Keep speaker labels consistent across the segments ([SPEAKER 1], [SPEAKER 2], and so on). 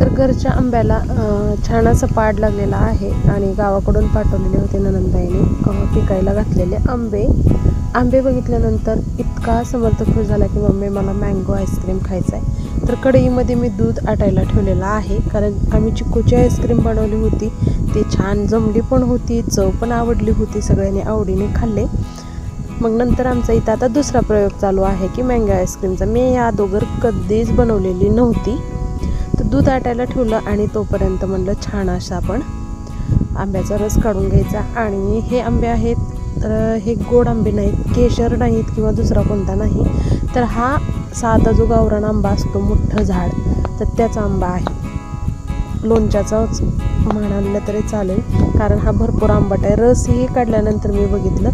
[SPEAKER 1] तर घरच्या आंब्याला छान असं पाड लागलेला आहे आणि गावाकडून पाठवलेले होते ननंदाईने पिकायला घातलेले आंबे. आंबे बघितल्यानंतर इतका समर्थ खुश झाला की मम्मी मला मँगो आईस्क्रीम खायचं आहे तर कढईमध्ये मी दूध आटायला ठेवलेलं आहे कारण आम्ही चिकूची आईस्क्रीम बनवली होती. ती छान जमली पण होती चव पण आवडली होती सगळ्यांनी आवडीने खाल्ले. मग नंतर आमचा इथं आता दुसरा प्रयोग चालू आहे की मँगो आईस्क्रीमचा. मी या अगोदर कधीच बनवलेली नव्हती. दूध आटायला ठेवलं आणि तोपर्यंत म्हणलं छान असं आपण आंब्याचा रस काढून घ्यायचा. आणि हे आंबे आहेत तर हे गोड आंबे नाहीत केशर नाहीत किंवा दुसरा कोणता नाही तर हा साधा जो गावरान आंबा असतो मोठं झाड तर त्याचा आंबा आहे. लोणच्याचाच म्हणालं तरी चालेल कारण हा भरपूर आंबट आहे. रसही काढल्यानंतर मी बघितलं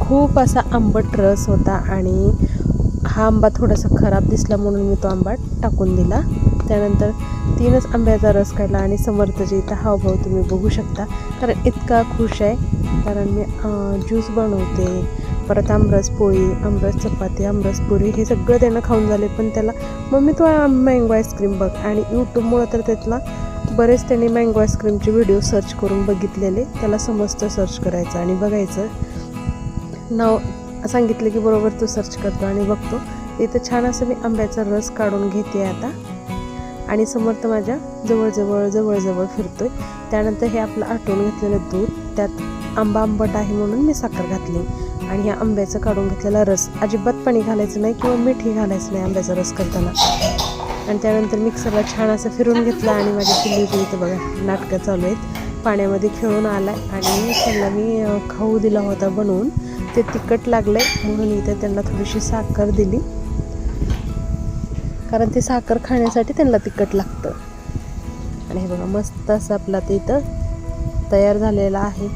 [SPEAKER 1] खूप असा आंबट रस होता आणि हा आंबा थोडासा खराब दिसला म्हणून मी तो आंबा टाकून दिला. त्यानंतर तीनच आंब्याचा रस खायला आणि समर्थचे इथं हावभाव तुम्ही बघू शकता. कारण इतका खुश आहे. कारण मी ज्यूस बनवते परत आमरस पोळी आमरस चपाती आमरस पुरी हे सगळं त्यानं खाऊन झाले. पण त्याला मम्मी तो मँगो आईस्क्रीम बघ. आणि यूट्यूबमुळं तर त्यातला बरेच त्यांनी मँगो आईस्क्रीमचे व्हिडिओ सर्च करून बघितलेले. त्याला समजतं सर्च करायचं आणि बघायचं. नाव सांगितलं की बरोबर तो सर्च करतो आणि बघतो. इथं छान असं मी आंब्याचा रस काढून घेते आता. आणि समर्थ माझ्या जवळजवळ जवळजवळ फिरतोय. त्यानंतर हे आपलं आटवून घेतलेलं दूध त्यात आंबा आंबट आहे म्हणून मी साखर घातली. आणि ह्या आंब्याचं काढून घेतलेला रस अजिबात पाणी घालायचं नाही किंवा मीठही घालायचं नाही आंब्याचा रस करताना. आणि त्यानंतर मिक्सरला छान असं फिरून घेतलं आणि माझ्या पिल्लीची इथं बघा नाटकं चालू आहेत. पाण्यामध्ये खेळून आला आणि त्यांना मी खाऊ दिला होता बनवून. ते तिखट लागलं आहे म्हणून इथं त्यांना थोडीशी साखर दिली. कारण ते साखर खाण्यासाठी त्यांना तिखट लागतं. आणि हे बघा मस्त असं आपला ते इथं तयार झालेला आहे.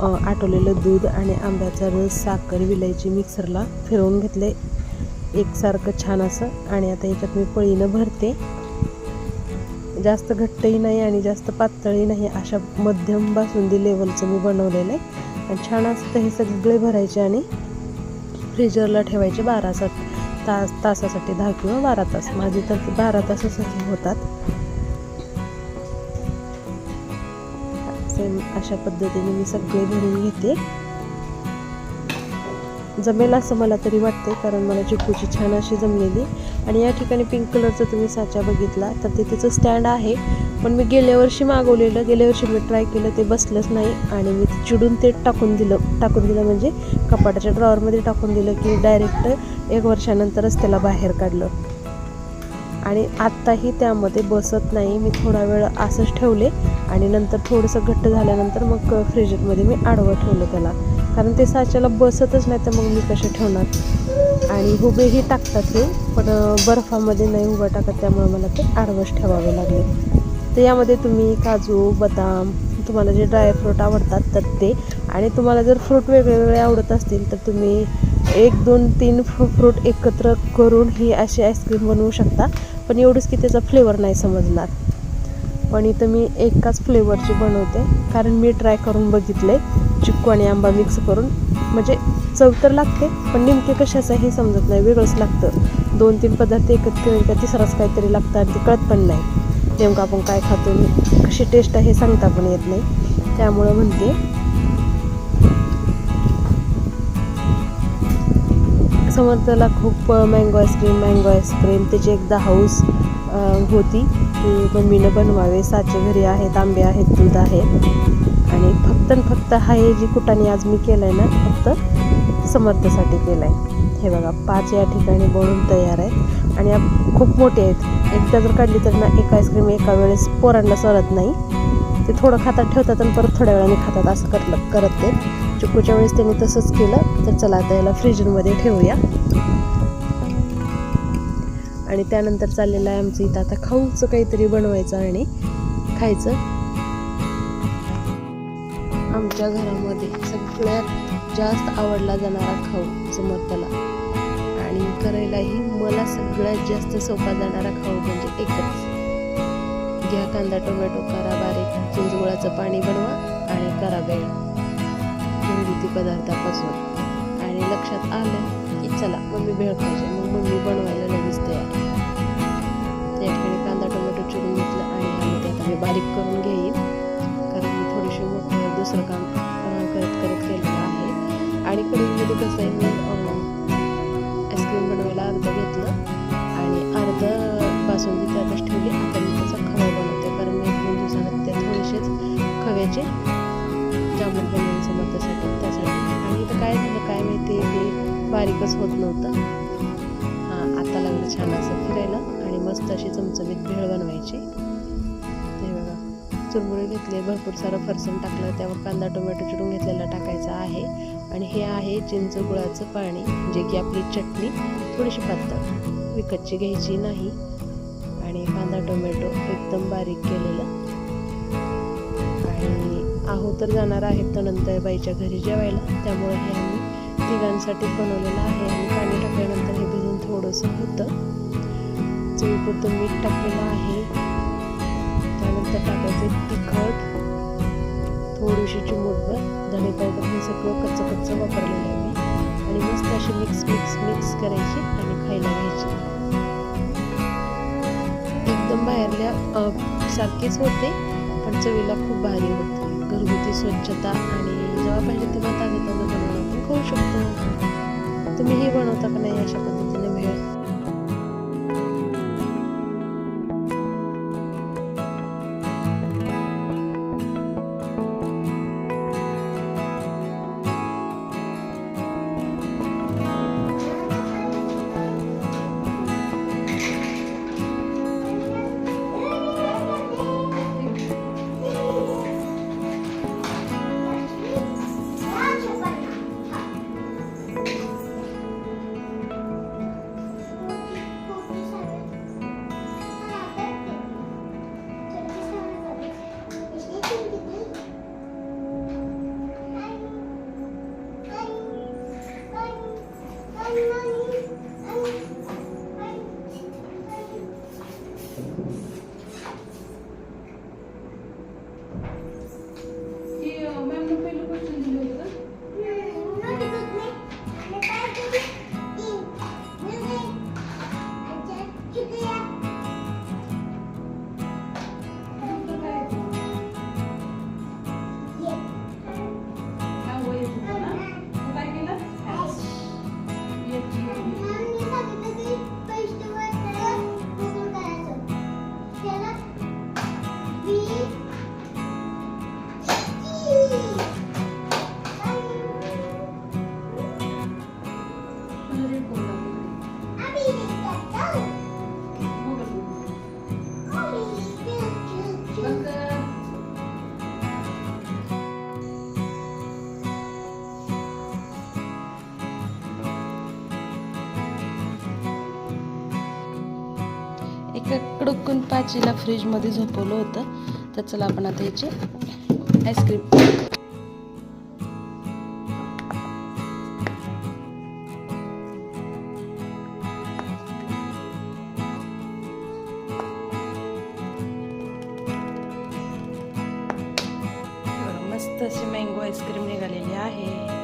[SPEAKER 1] आटवलेलं दूध आणि आंब्याचा रस साखर विलायची मिक्सरला फिरवून घेतले एकसारखं छान असं. आणि आता याच्यात मी पळीनं भरते. जास्त घट्टही नाही आणि जास्त पातळही नाही अशा मध्यम बासुंदी लेवलचं मी बनवलेलं आहे. छान असतं हे सगळे भरायचे आणि फ्रीजरला ठेवायचे बारा सात तास तासासाठी दहा किंवा बारा तास. माझे तर बारा तासासाठी होतात. सेम अशा पद्धतीने मी सगळे भरून घेते. जमेल असं मला तरी वाटते कारण मला चिकूची छान अशी जमलेली. आणि या ठिकाणी पिंक कलरचा तुम्ही साचा बघितला तर ते तिचं स्टँड आहे. पण मी गेल्या वर्षी मागवलेलं गेल्या वर्षी मी ट्राय केलं ते बसलंच नाही. आणि मी चिडून ते टाकून दिलं. टाकून दिलं म्हणजे कपाटाच्या ड्रॉवरमध्ये टाकून दिलं की डायरेक्ट एक वर्षानंतरच त्याला बाहेर काढलं. आणि आत्ताही त्यामध्ये बसत नाही. मी थोडा वेळ असंच ठेवले आणि नंतर थोडंसं घट्ट झाल्यानंतर मग फ्रीजरमध्ये मी आडवं ठेवलं त्याला. कारण ते साच्याला बसतच नाही तर मग मी कसे ठेवणार? आणि हुबेही टाकतात हे पण बर्फामध्ये नाही उभं टाकत त्यामुळे मला ते आडवंच ठेवावे लागले. तर यामध्ये तुम्ही काजू बदाम तुम्हाला जे ड्रायफ्रूट आवडतात तर ते. आणि तुम्हाला जर फ्रूट वेगवेगळे आवडत असतील तर तुम्ही एक दोन तीन फ्रू फ्रूट एकत्र करून ही अशी आईस्क्रीम बनवू शकता. पण एवढंच की त्याचा फ्लेवर नाही समजणार. पण इथं मी एकाच फ्लेवरची बनवते कारण मी ट्राय करून बघितले चिक्कू आणि आंबा मिक्स करून म्हणजे चव तर लागते पण नेमके कशाचं हे समजत नाही वेगळंच लागतं. दोन तीन पदार्थ एकत्र केले का तिसराच काहीतरी लागतं आणि ते कळत पण नाही. नेमकं आपण काय खातो कशी टेस्ट आहे हे सांगता पण येत नाही. त्यामुळं म्हणते समर्थला खूप मँगो आईस्क्रीम मँगो आईस्क्रीम त्याची एकदा हाऊस होती. की मम्मीनं बनवावे साचे घरी आहेत आंबे आहेत दूध आहे. आणि फक्त आणि फक्त हा हे जी कुटाने आज मी केलं आहे ना फक्त समर्थसाठी केलं आहे हे बघा पाच या ठिकाणी बनून तयार आहेत. आणि खूप मोठे आहेत. एकदा जर काढली तर ना एक आईस्क्रीम एका वेळेस पोरांना सरत नाही. ते थोडं खातात ठेवतात आणि परत थोड्या वेळाने खातात असं करलं करत ते चुकूच्या वेळेस त्यांनी तसंच केलं. तर चला आता याला फ्रीजमध्ये ठेवूया. आणि त्यानंतर चाललेलं आहे आमचं इथं. आता खाऊचं काहीतरी बनवायचं आणि खायचं. आमच्या घरामध्ये सगळ्यात जास्त आवडला जाणारा खाऊ समर्थला. आणि करायलाही मला सगळ्यात जास्त सोपा जाणारा खाऊ म्हणजे एकच. घ्या कांदा टोमॅटो करा बारीक चिंचगुळाचं पाणी बनवा आणि करा बेळ घरगुती पदार्थापासून. आणि लक्षात आलं की चला मम्मी भेळ पाहिजे मग मम्मी बनवायला लगेच तयार त्या ठिकाणी कांदा टोमॅटो चिरून घेतलं आणि टोमॅटोची म्हणजे बारीक करून घेईन कारण मी थोडीशी मोठं दुसरं काम करत करत केलेलं आहे. आणि कढईमध्ये कसं आहे मी आईस्क्रीम बनवायला अर्धं घेतलं आणि अर्ध बासुंदी त्यातच ठेवली. आता मी त्याचा खवा बनवते. कारण मी एक दोन दिवसानंतर त्या थोडेसेच खव्याचे जामून बनवून समर्थसाठी त्यासाठी. आणि इथं काय झालं काय माहिती ते बारीकच होत नव्हतं. छान असं फिरायला आणि मस्त अशी चमचमीत भेळ बनवायची. हे बघा चुरमुरे घेतले भरपूर सारं फरसण टाकलं त्यावर कांदा टोमॅटो चिरून घेतलेला टाकायचा आहे. आणि हे आहे चिंच गुळाचं पाणी जे की आपली चटणी थोडीशी पातळ. विकतची घ्यायची नाही. आणि कांदा टोमॅटो एकदम बारीक केलेलं. आणि आहो तर जाणार आहेत तर नंतर बाईच्या घरी जेवायला. त्यामुळे हे आम्ही तिघांसाठी बनवलेलं आहे आणि असं होतं. चवीपुरतं मीठ टाकलेलं आहे त्यानंतर टाकायचं तिखट थोडीशी चिमूटभर धणे पावडर हे सगळं कच्चं कच्चं वापरलेलं आहे मी. आणि मस्त अशी मिक्स मिक्स मिक्स करायची आणि खायला घ्यायची. एकदम बाहेरल्या सारखीच होते पण चवीला खूप भारी होते. घरगुती स्वच्छता आणि जेव्हा पाहिजे तेव्हा ताजं ताजं बनवून आपण खाऊ शकतो. तुम्ही हे बनवता का नाही अशा पद्धतीने? भेळ एका कडकून पाचीला फ्रीजमध्ये झोपवलं होतं. तर चला आपण आता याचे आईस्क्रीम मस्त अशी मँगो आईस्क्रीम निघालेली आहे.